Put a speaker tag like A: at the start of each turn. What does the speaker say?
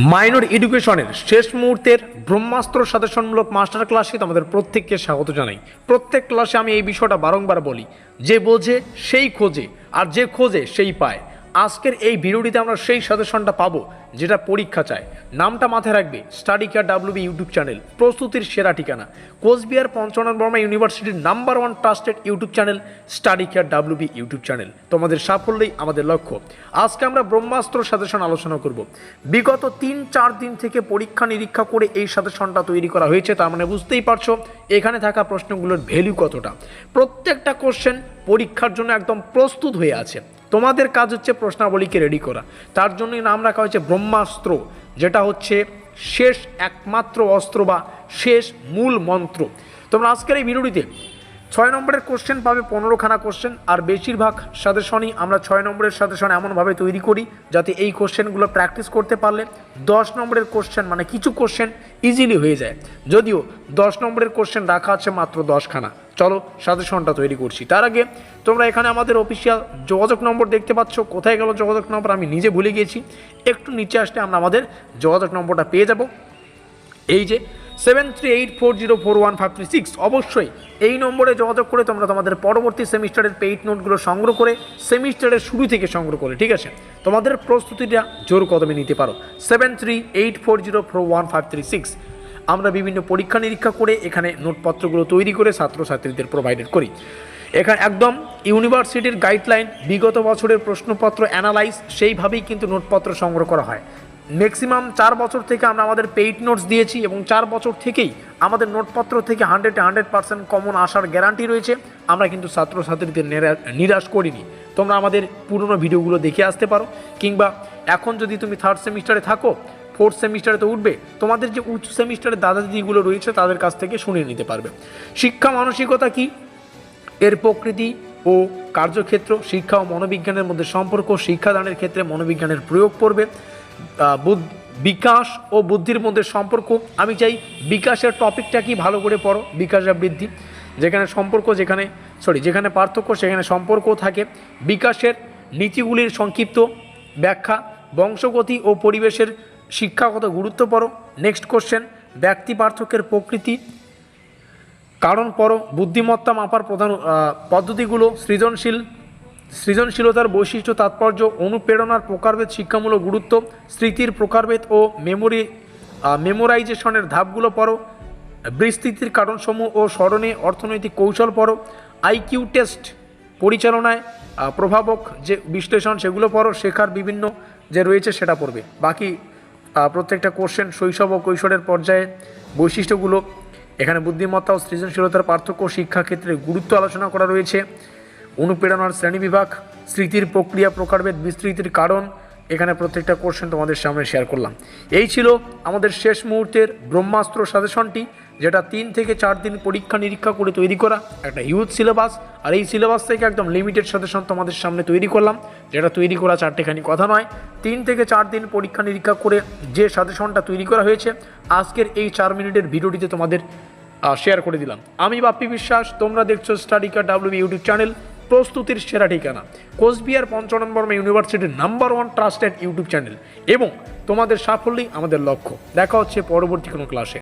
A: Minor এডুকেশনের শেষ মুহূর্তের ব্রহ্মাস্ত্র সাজেশনমূলক মাস্টার ক্লাসে তোমাদের প্রত্যেককে স্বাগত জানাই। প্রত্যেক ক্লাসে আমি এই বিষয়টা বারংবার বলি। যে বোঝে, সেই খোঁজে, আর যে খোঁজে, সেই পায়। আজকের এই ভিডিওটিতে আমরা সেই সাজেশনটা পাবো, যেটা পরীক্ষা চায়। নামটা মাথায় রাখবে Study Care WB YouTube channel. প্রস্তুতির সেরা ঠিকানা। কোচবিহার পঞ্চনন বর্মা ইউনিভার্সিটির number one trusted YouTube channel Study Care WB YouTube channel. তোমাদের সাফল্যই আমাদের লক্ষ্য। আজকে আমরা ব্রহ্মাস্ত্র সাজেশন আলোচনা করব। বিগত তিন চার দিন থেকে পরীক্ষা নিরীক্ষা করে এই সাজেশনটা তৈরি করা হয়েছে, তার মানে বুঝতেই পারছ, এখানে থাকা প্রশ্নগুলোর ভ্যালু কতটা। প্রত্যেকটা কোশ্চেন পরীক্ষার জন্য একদম প্রস্তুত হয়ে আছে। তোমাদের কাজ হচ্ছে প্রশ্নাবলীকে রেডি করা। তার জন্যই নাম রাখা হয়েছে ব্রহ্মাস্ত্র, যেটা হচ্ছে শেষ একমাত্র অস্ত্র বা শেষ মূল মন্ত্র। তোমরা আজকের এই ভিডিওটিতে ছয় নম্বরের কোশ্চেন পাবে, পনেরোখানা কোশ্চেন আর বেশিরভাগ সাজেশনই আমরা ছয় নম্বরের সাজেশন এমনভাবে তৈরি করি, যাতে এই কোশ্চেনগুলো প্র্যাকটিস করতে পারলে দশ নম্বরের কোশ্চেন মানে কিছু কোশ্চেন ইজিলি হয়ে যায়। যদিও দশ নম্বরের কোশ্চেন রাখা আছে মাত্র দশখানা। চলো সাজেশনটা তৈরি করছি। তার আগে তোমরা এখানে আমাদের অফিসিয়াল যোগাযোগ নম্বর দেখতে পাচ্ছ। কোথায় গেল যোগাযোগ নম্বর আমি নিজে ভুলে গিয়েছি। একটু নিচে আসলে আমরা আমাদের যোগাযোগ নম্বরটা পেয়ে যাব। এই যে seven three eight four zero four one five three six অবশ্যই এই নম্বরে যোগাযোগ করে তোমরা তোমাদের পরবর্তী সেমিস্টারের পেইড নোটগুলো সংগ্রহ করে সেমিস্টারের শুরু থেকে সংগ্রহ করে, ঠিক আছে? তোমাদের প্রস্তুতিটা জোর কদমে নিতে পারো। Seven three eight four zero four one five three six আমরা বিভিন্ন পরীক্ষা নিরীক্ষা করে এখানে নোটপত্রগুলো তৈরি করে ছাত্রছাত্রীদের প্রোভাইডেড করি। এখানে একদম ইউনিভার্সিটির গাইডলাইন বিগত বছরের প্রশ্নপত্র অ্যানালাইজ সেইভাবেই কিন্তু নোটপত্র সংগ্রহ করা হয়। ম্যাক্সিমাম চার বছর থেকে আমরা আমাদের পেইড নোটস দিয়েছি এবং চার বছর থেকেই আমাদের নোটপত্র থেকে হান্ড্রেড হান্ড্রেড পার্সেন্ট কমন আসার গ্যারান্টি রয়েছে। আমরা কিন্তু ছাত্রছাত্রীদের নেরা- নিরাশ করিনি। তোমরা আমাদের পুরনো ভিডিওগুলো দেখে আসতে পারো। কিংবা এখন যদি তুমি থার্ড সেমিস্টারে থাকো ফোর্থ সেমিস্টারে তো উঠবে। তোমাদের যে উচ্চ সেমিস্টারের দাদা দিদিগুলো রয়েছে, তাদের কাছ থেকে শুনে নিতে পারবে। শিক্ষা মানসিকতা কি? এর প্রকৃতি ও কার্যক্ষেত্র, শিক্ষা ও মনোবিজ্ঞানের মধ্যে সম্পর্ক, শিক্ষাদানের ক্ষেত্রে মনোবিজ্ঞানের প্রয়োগ করবে বিকাশ ও বুদ্ধির মধ্যে সম্পর্ক। আমি চাই বিকাশের টপিকটা কি? ভালো করে পড়ো। বিকাশ বৃদ্ধি। যেখানে সম্পর্ক, যেখানে সরি যেখানে পার্থক্য, সেখানে সম্পর্ক থাকে। বিকাশের নীতিগুলির সংক্ষিপ্ত ব্যাখ্যা। বংশগতি ও পরিবেশের শিক্ষাগত গুরুত্ব পড়ো নেক্সট কোশ্চেন ব্যক্তি পার্থক্যের প্রকৃতি। কারণ পর বুদ্ধিমত্তা মাপার প্রধান পদ্ধতিগুলো সৃজনশীল। সৃজনশীলতার বৈশিষ্ট্য, তাৎপর্য, অনুপ্রেরণার প্রকারভেদ, শিক্ষামূলক গুরুত্ব, স্মৃতির প্রকারভেদ ও মেমোরি মেমোরাইজেশনের ধাপগুলো পড়ো। বিস্তৃতির কারণসমূহ ও স্মরণে অর্থনৈতিক কৌশল পড়ো। আইকিউ টেস্ট পরিচালনায় প্রভাবক যে বিশ্লেষণ সেগুলো পড়ো, শেখার বিভিন্ন যে রয়েছে সেটা পড়বে। বাকি প্রত্যেকটা কোশ্চেন শৈশব ও কৈশোরের পর্যায়ে বৈশিষ্ট্যগুলো, এখানে বুদ্ধিমত্তা ও সৃজনশীলতার পার্থক্য শিক্ষাক্ষেত্রে গুরুত্ব আলোচনা করা রয়েছে। অনুপ্রেরণার শ্রেণীবিভাগ স্মৃতির প্রক্রিয়া প্রকারভেদ বিস্তৃতির কারণ, এখানে প্রত্যেকটা কোশ্চেন তোমাদের সামনে শেয়ার করলাম। এই ছিল আমাদের শেষ মুহূর্তের ব্রহ্মাস্ত্র সাজেশনটি যেটা তিন থেকে চার দিন পরীক্ষা নিরীক্ষা করে তৈরি করা, একটা হিউজ সিলেবাস আর এই সিলেবাস থেকে একদম লিমিটেড সাজেশন তোমাদের সামনে তৈরি করলাম, যেটা তৈরি করা চারটেখানি কথা নয়। তিন থেকে চার দিন পরীক্ষা নিরীক্ষা করে যে সাজেশনটা তৈরি করা হয়েছে, আজকের এই চার মিনিটের ভিডিওটিতে তোমাদের শেয়ার করে দিলাম। আমি বাপ্পি বিশ্বাস, তোমরা দেখছ স্টাডিকা ডাব্লিউ ইউটিউব চ্যানেল প্রস্তুতির সেরা ঠিকানা, কোচবিহার পঞ্চনন বর্মা ইউনিভার্সিটির number one trusted YouTube channel এবং তোমাদের সাফল্যই আমাদের লক্ষ্য। দেখা হচ্ছে পরবর্তী কোনো ক্লাসে